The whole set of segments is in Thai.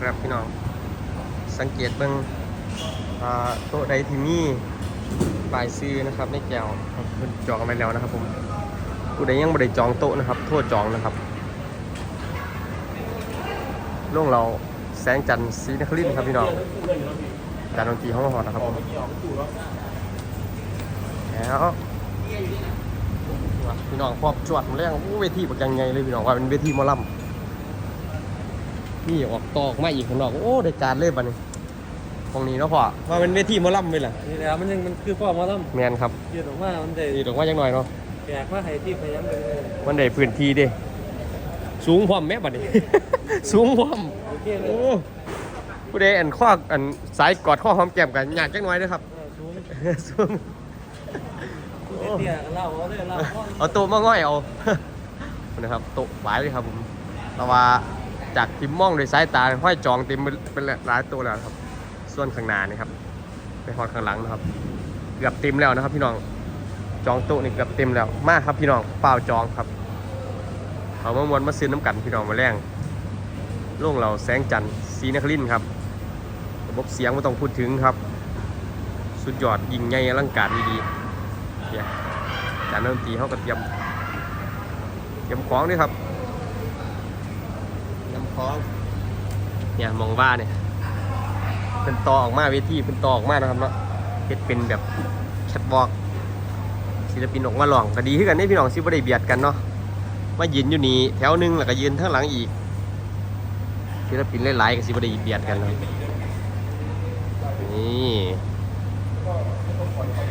ครับพี่น้อง สังเกตเบิ่งอ่าโต๊ะใดที่มีป้ายซื้อนะครับในแก้วคนจองไว้แล้วนะครับผมผู้ใดยังบ่ได้จองโต๊ะนะครับ โทษจองนะครับโรงเราแสงจันทร์ศรีนครินครับพี่น้องการดนตรีห้องหอนะครับผมแล้วพี่น้องพอบจวดมาแรงโอ้เวทีบักยังไงเลยพี่น้องว่าเป็นเวทีมอลำ นี่ออกตอกมาอีกข้างนอก โอ้ได้การเลยบัดนี้ตรงนี้เนาะพ่อว่าเป็นเวทีหมอลำไปล่ะนี่แหละมันยังมันคือพ่อหมาล่แมนครับำเกียรออกมามันได้ดีดอกว่าจังหน่อยเนาะแบกมาให้ที่พยายามเลยมันได้พื้นที่เด้ สูงพร้อมแม่บัดนี้ สูงพร้อม โอเคเลยโอ้ผู้ใดอันข้ออันสายกอดข้อหอมแก้มกันอยากจังหน่อยเด้อครับ เออสูงสูงเตี้ยๆเล่าเอาเลยเล่าพ่อเอาโต๊ะมาง่อยเอา นะครับโต๊ะหลายเลยครับผมแต่ว่า จากทิมมองโดยสายตาห้อยจองเต็มเป็นหลายตัวแล้วครับ ส่วนข้างหน้านี่ครับไปหอดข้างหลังนะครับ เกือบเต็มแล้วนะครับ พี่น้องจองโต๊ะนี่เกือบเต็มแล้วมาครับพี่น้องเปล่าจองครับเขามามวนมาซื้อน้ำกันพี่น้องมาแรงโล่งเราแสงจันทร์สีนครินครับระบบเสียงไม่ต้องพูดถึงครับ สุดยอดยิงใหญ่อลังการดีๆเนี่ยการดนตรีเขาก็เตรียมเตรียมของด้วยครับ เตรียมของ เนี่ยมองว่าเนี่ย เป็นตอออกมาเวทีเป็นตอออกมานะครับเนาะเฮ็ดเป็นแบบแคทวอล์กศิลปินออกมาลองก็ดีขึ้นกันนี่พี่น้องซิบ่ได้เบียดกันเนาะมายืนอยู่นี่แถวหนึงแล้วก็ยืนข้างหลังอีกศิลปินหลายๆก็สิบ่ได้เบียดกันเลยนี่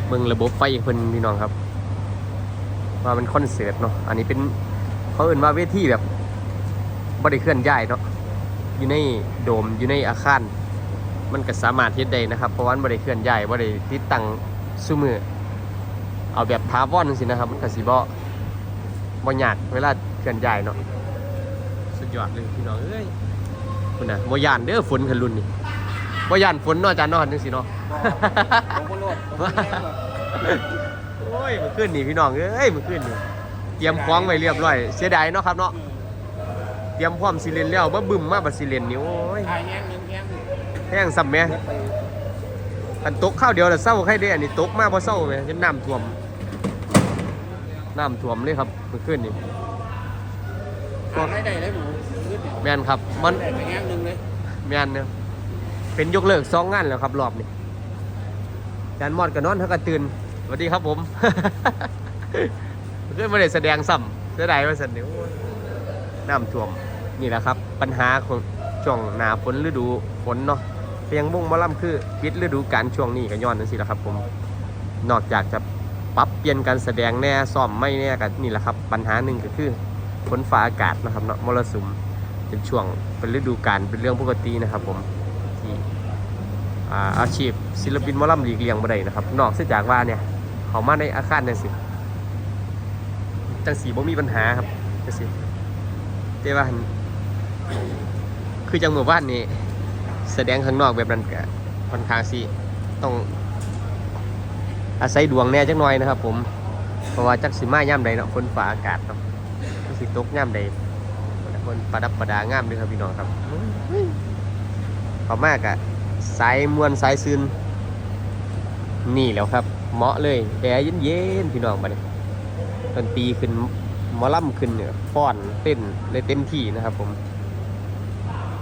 เบิ่งระบบไฟเพิ่นพี่น้องครับว่ามันคอนเสิร์ตเนาะอันนี้เป็นเขาเอื่นว่าเวทีแบบ บ่ได้เคลื่อนย้ายเนาะอยู่ในโดมอยู่ในอาคารมันก็สามารถเฮ็ดได้นะครับ เพราะว่ามันบ่ได้เคลื่อนย้ายบ่ได้ติดตั้งซุมือเอาแบบทาวอนจังซี่นะครับ มันก็สิบ่บ่ยากเวลาเคลื่อนย้ายเนาะสุดยอดเลยพี่น้องเอ้ยคุณน่ะบ่ย่านเด้อฝนคันรุ่นนี่ว่ายันฝนเนอจานนอนจังสิเนาะผมก็รอดโอ้ยมันขึ้นนี่พี่น้องเอ้ยมันขึ้นนี่เตรียมของไว้เรียบร้อย เสียดายเนาะครับเนาะ เตรียมพร้อมสิเลนแล้วมาบึ้มมาบัดสิเลนนี่โอ้ยถ่ายแง่งแง่งแง่งแห้งซ้ำแหม่อันตกข้าวเดียวแล้วเศร้าใครได้อันนี้ตกมาบ่เศร้าแหม่จนน้ำท่วมน้ำท่วมเลยครับมันขึ้นนี่ถ่ายได้เลยหมูขึ้นเนี่ยแม่นครับมันได้ไปแง่งหนึ่งเลยแม่นเนี่ยเป็นยกเลิกสองงานแล้วครับรอบนี้จานมอดกับนอนเขาก็ตื่นสวัสดีครับผม เพื่อนไม่ได้แสดงซ้ำเสียดายว่าสันนิว น้ำท่วมนี่แหละครับ ปัญหาของช่วงหนาฝนฤดูฝนเนาะเพียงมุ่งมาล่ำคือปิดฤดูกาลช่วงนี้ก็ย้อนนั่นสิแหละครับ ผมนอกจากจะปรับเปลี่ยนการแสดงแน่ซ่อมไม่แน่กันนี่แหละครับ ปัญหาหนึ่งก็คือฝนฟ้าอากาศนะครับเนาะมรสุมเป็นช่วงเป็นฤดูกาลเป็นเรื่องปกตินะครับ ผมที่อาอาชีพศิลปินมอลำหลีกเลี่ยงบ่ได้นะครับ นอกเสียจากว่าเนี่ยเขามาในอาคารนี่ยสิจังสีบ่มีปัญหาครับจังสี แต่ว่าหั่นคือจังหมู่บ้านนี่แสดงข้างนอกแบบนั้นก็ค่อนข้างสิต้อง อาศัยดวงแน่จักหน่อยนะครับ ผมเพราะว่าจักสิมาย่ำใดเนาะฝนฟ้าอากาศเนาะจักสิตกย่ำใดคนประดับประดางามด้วยครับพี่น้องครับเขามากอะสายมวนสายซึนนี่แล้วครับ เหมาะเลยแอร์เย็นๆพี่น้องมาเนี่ยดนตีขึ้น หมอลำขึ้นเนี่ยฟ้อนเต้นเลยเต็มที่นะครับ ผม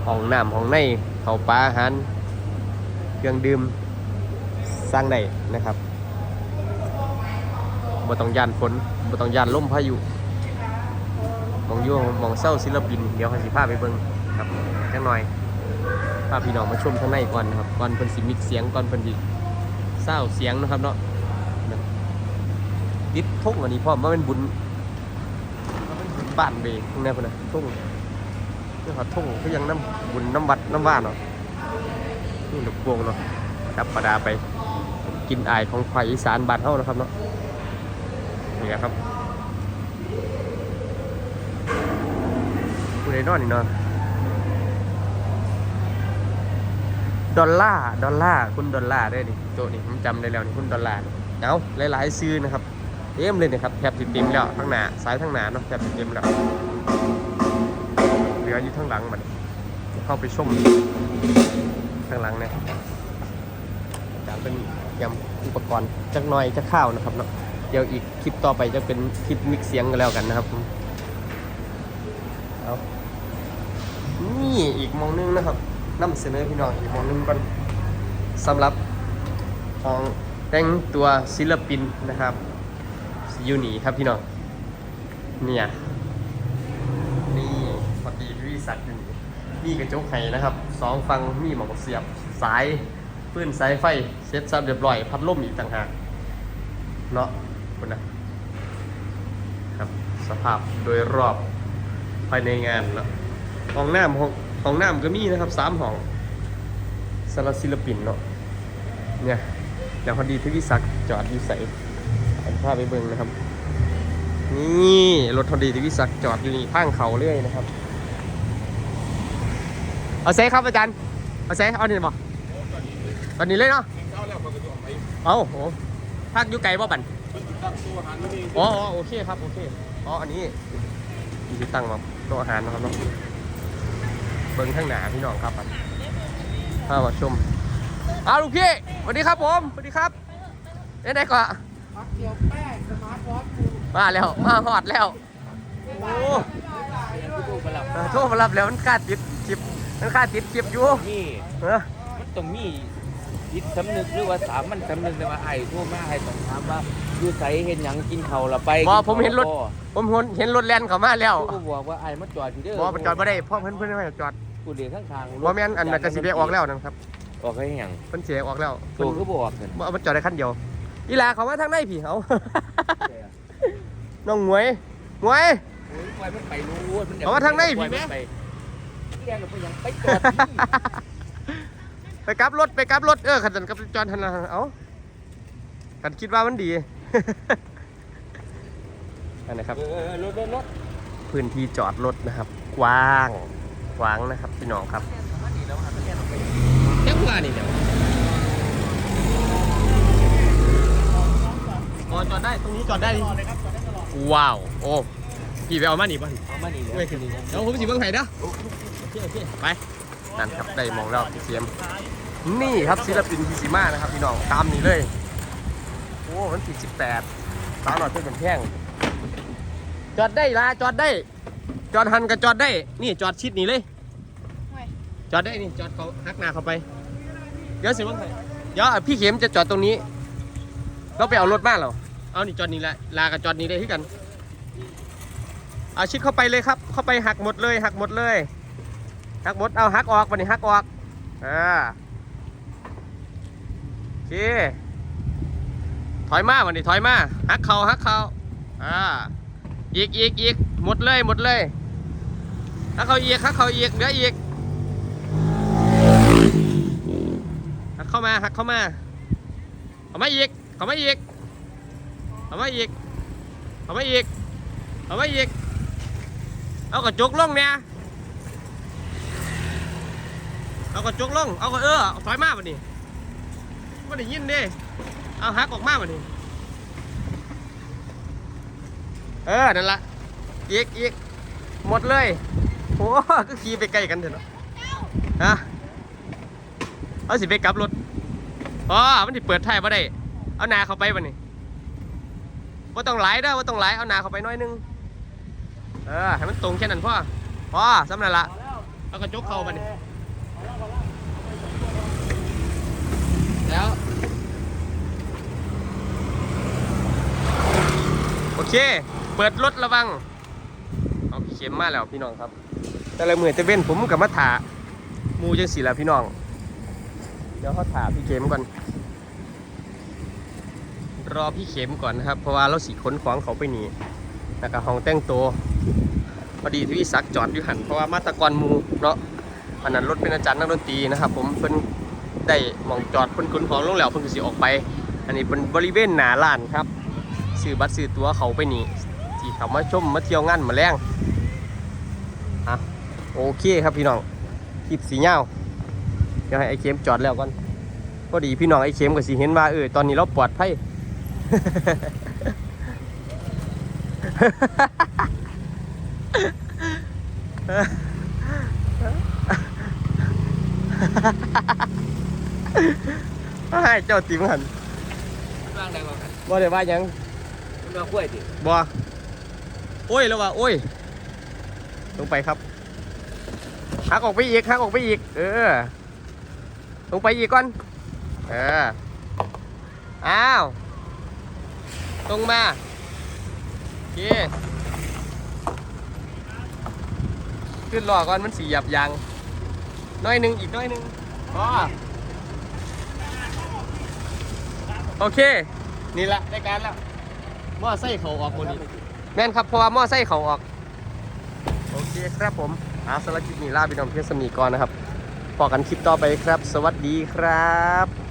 ห้องน้ำห้องในเขาปลาอาหารเครื่องดื่มสร้างได้นะครับบ่ต้องยานฝนบ่ต้องยานลมพายุมองยู่มองเศร้าศิลปิน เดี๋ยวให้สิพาไปเบิ่งครับจังหน่อยพาพี่น้องมาชมข้างในก่อนนะครับ ก่อนเพิ่นสิมิกเสียงก่อนเพิ่นสิเศร้าเสียงนะครับเนาะนะติดทุ่งอันนี้พร้อมาเป็นบุญ บ้านเบข้างนพุ่นน่ะทุ่งนี่ครับทุ่งก็ยังน้ำบุญน้ำวัดน้ำว่านเนาะนี่ดอกวงเนาะจับประดาไป กินอายของภาคอีสานบ้านเฮานะครับเนาะนี่แหละครับผู้ใดนอนนี่เนาะดอลล่าร์ดอลล่าร์คุณดอลล่าร์ได้ดิโจนี่ผมจำได้แล้วนี่คุณดอลล่าร์เอาหลายๆซื้อนะครับ เต็มเลยนะครับแทบสิเต็มแล้วทั้งหน้าซ้ายทั้งหน้าเนาะแทบสิเต็มแล้วเหลืออยู่ทั้งหลังมันเข้าไปชมข้างหลังเนี่ยจะเป็นยำอุปกรณ์จักหน่อยจะข้าวนะครับเนาะเดี๋ยวอีกคลิปต่อไปจะเป็นคลิปมิกเสียงกันแล้วกันนะครับเอานี่อีกมองนึงนะครับนำเสนอพี่น้องอีกมองนึงก่อนสำหรับของแต่งตัวศิลปินนะครับ ยูนีครับพี่น้องเนี่ยนี่พอดีวิสัตว์อยู่นี่มีกระจกไห้นะครับสองฟังมีหมอกเสียบสายปืนสายไฟเซ็ตซับเรียบร้อย พัดลมอีกต่างหากเนาะคุณนะครับ สภาพโดยรอบภายในงานเนาะห้องน้ำห้องห้องน้ำก็มีนะครับสามห้องสำหรับศิลปินเนาะเนี่ยเดี๋ยวพอดีทวิสักดิ์จอดอยู่ใส่ อันภาไปเบิ่งนะครับ นี่รถทอดีที่วิสักดิ์จอดอยู่นี่ข้างเขาเรื่อยนะครับ เอาเซ่ครับอาจารย์เอาเซ่เอานี่บ่ตอนนี้เลยเนาะเข้าแล้พัก็จะอาโหพักอยู่ไกลบ่บันอ๋อโอเคครับโอเคอ๋ออันนี้มีที่ตั้งมาโต๊ะอาหารนะครับเนาะเบิ้งข้างหน้าพี่น้องครับข้ามาชมอ้าวลูกพี่สวัสดีครับผมสวัสดีครับเอ้ยได้ก็ พักเดียวแป้งสมาร์ทวอทกูมาแล้ว มาฮอดแล้ว โอ้ดูมาแล้วเออโทษมารับแล้วมันคาดติดคลิปมันคาดติดคลิปอยู่นี่เออมันต้องมีจิตสำนึกหรือว่าสามัญสำนึกแต่ว่าไอ้ทั่วมาไอ้ต้องถามว่าอยู่ใสเห็นหยังกินเขาวละไปบอผมเห็นรถ ผมเห็นเห็นรถแล่นเข้ามาแล้วกูบอกว่าไอ้มาจอดอยู่เด้อบอมันจอดไม่ได้เพ่อเพิ่นเพิ่นไม่ให้จอดกูเดียวข้างๆบอแม่นอันนั้นกระสิเบออกแล้วนะครับออกให้หยังเพิ่นเสียออกแล้วตัวก็บอกกันบ่มันจอดได้คันเดียว อีหลาเขามาทางไหนพี่เขา น้องหมวยหมวยโอ้ยปล่อยมันไปรู้มันเอามาทางไหนพี่แม่ ปล่อยนไปที่แรกเราไปหยังไปจอดที่ไปกลับรถไปกลับรถเออขันกับจอดทันละเอาขันคิดว่ามันดี อันนะครับ เออรถรถรถพื้นที่จอดรถนะครับ กว้าง กว้างนะครับพี่น้องครับยังว่านี่เดี๋ยว อ๋อจอดได้ตรงนี้จอดได้ว้าวโอ้พี่ไปเอามาหนีป่ะเอามานี่เลยไม่คืนนี้เดี๋ยวผมสิเบิ่งไห้เด้อโอเคโอเคไปนั่นครับได้มองแล้วพี่เสียมนี่ครับศิลปินพีซีมานะครับพี่น้องตามนี้เลยโอ้มันสี่สิบแปดสาวหน่อยเพื่อนเป็นแท่งจอดได้ละจอดได้ จอดหันกับจอดได้ นี่จอดชิดนี่เลยจอดได้นี่จอดเขาหักหน้าเข้าไป เดี๋ยวสิเบิ่งไห้เดี๋ยวพี่เข็มจะจอดตรงนี้ เราไปเอารถมาเหรอ เอานี่จอดนี่แหละลากับจอดนี่ได้ที่กันเอาชิดเข้าไปเลยครับ เข้าไปหักหมดเลย หักหมดเลย หักหมดเอาหักออกวันนี้หักออกอ่าโอเคถอยมาวันนี้ถอยมาหักเขาหักเขาอ่าอีกอีกอีกหมดเลยหมดเลยหักเขาอีกหักเขาอีกเหลืออีกหักเข้ามาหักเข้ามาเอามาอีกเอามาอีก เอามาอีก เอามาอีก เอามาอีก เอากระจกลงเนี่ยเอากระจกลง เอากระเออเอาถอยมาบัดนี้ไม่ได้ยินด้เอาหักออกมาบัดนี้เออ นั่นละอีกอีกหมดเลยโอ้ก็ขี่ไปใกล้กันเถอะเนาะฮะเอาสิไปกลับรถอ๋อมันที่เปิดท้ายมาได้ เอาหนาเข้าไปบัดนี้ ว่าต้องไหลได้อว่าต้องไหลเอาหนาเข้าไปน้อยนึง เออให้มันตรงแค่นั้นพ่อพ่อสำนันละแล้วก็จกเข้ามานี่แล้วโอเค เปิดรถระวัง เอาพี่เข็มมาแล้วพี่น้องครับ แต่ละมือจะเว้นผมกับมาถามูจังสีแล้วพี่น้อง เดี๋ยวเขาถาพี่เข็มก่อน รอพี่เข็มก่อนนะครับ เพราะว่าเราสีขนของเขาไปหนีแล้วก็ห้องแต่งตัวพอดีที่วิสักจอดอยู่หันเพราะว่ามาตะกอนมูเนาะอันนั้นรถเป็นอาจารย์นักดนตรีนะครับ ผมเพิ่นได้หมองจอดเพิ่นขนของลงแล้วเพิ่นก็สิออกไป อันนี้เป็นบริเวณหนาร้านครับซื้อบัตรซื้อตั๋วเขาไปนี่ที่เขามาชมมาเที่ยวงานมาแรงอะโอเคครับพี่น้องคลิปสีเงาเดี๋ยวให้ไอเข็มจอดแล้วก่อนพอดีพี่น้องไอเข็มก็สิเห็นว่าเออตอนนี้เราปลอดภัย ให้เจ้าติมหันมันวางได้บ่กันบ่ได้ว่าหยังมันวางกล้วยดิบ่โอ้ยแล้วว่าโอ้ย ลงไปครับหักออกไปอีกหักออกไปอีก เออ ลงไปอีกก่อน เออ อ้าว ตรงมาโอเคขึ้นรอก่อนมันสีหยับยางน้อยหนึ่งอีกน้อยหนึ่งพอโอเค นี่ละได้การแล้วมอไซค์เขาออกหมดนี้แม่นครับเพราะว่ามอไซค์เขาออก โอเคครับผมอาสำหรับคลิปนี้ลาไปนองเพียงสมีก่อนนะครับพอกันคลิปต่อไปครับ สวัสดีครับ